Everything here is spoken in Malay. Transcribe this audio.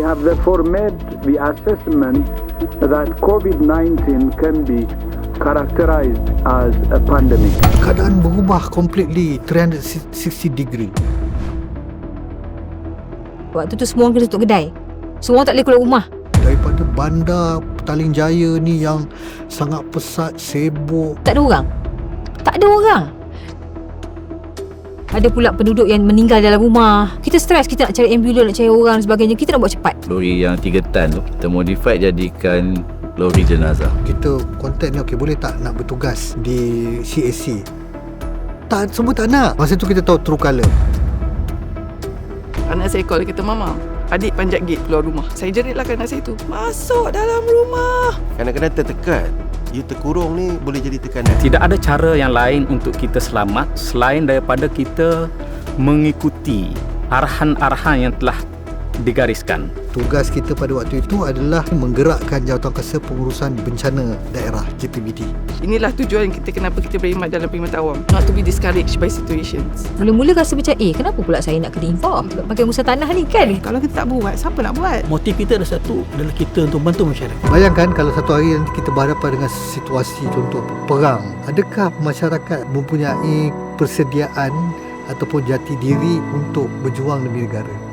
We have therefore made the assessment that COVID-19 can be characterized as a pandemic. Keadaan berubah completely 360 degree. Waktu tu semua orang kena tutup kedai. Semua orang tak boleh keluar rumah. Daripada bandar Petaling Jaya ni yang sangat pesat, sibuk. Tak ada orang. Tak ada orang. Ada pula penduduk yang meninggal dalam rumah. Kita stres, kita nak cari ambulans, nak cari orang dan sebagainya. Kita nak buat cepat. Lori yang 3 tan tu kita modify jadikan lori jenazah. Kita kontak ni, okey boleh tak nak bertugas di CAC? Tak, semua tak nak. Masa tu kita tahu true colour. Anak saya call kata mama Adik panjat gate keluar rumah Saya jeritlah anak saya tu Masuk dalam rumah Kadang-kadang tertekan You terkurung ni boleh jadi tekanan Tidak ada cara yang lain untuk kita selamat selain daripada kita mengikuti arahan-arahan yang telah digariskan. Tugas kita pada waktu itu adalah menggerakkan Jawatan Kuasa Pengurusan Bencana Daerah JPBD. Inilah tujuan kita kenapa kita berkhidmat dalam perkhidmatan awam Not to be discouraged by situations Mula-mula rasa macam, eh kenapa pula saya nak kena involve pakai musa tanah ni kan? Kalau kita tak buat, siapa nak buat? Motif kita ada satu adalah kita untuk membantu masyarakat. Bayangkan kalau satu hari nanti kita berhadapan dengan situasi contoh perang. Adakah masyarakat mempunyai persediaan ataupun jati diri untuk berjuang demi negara?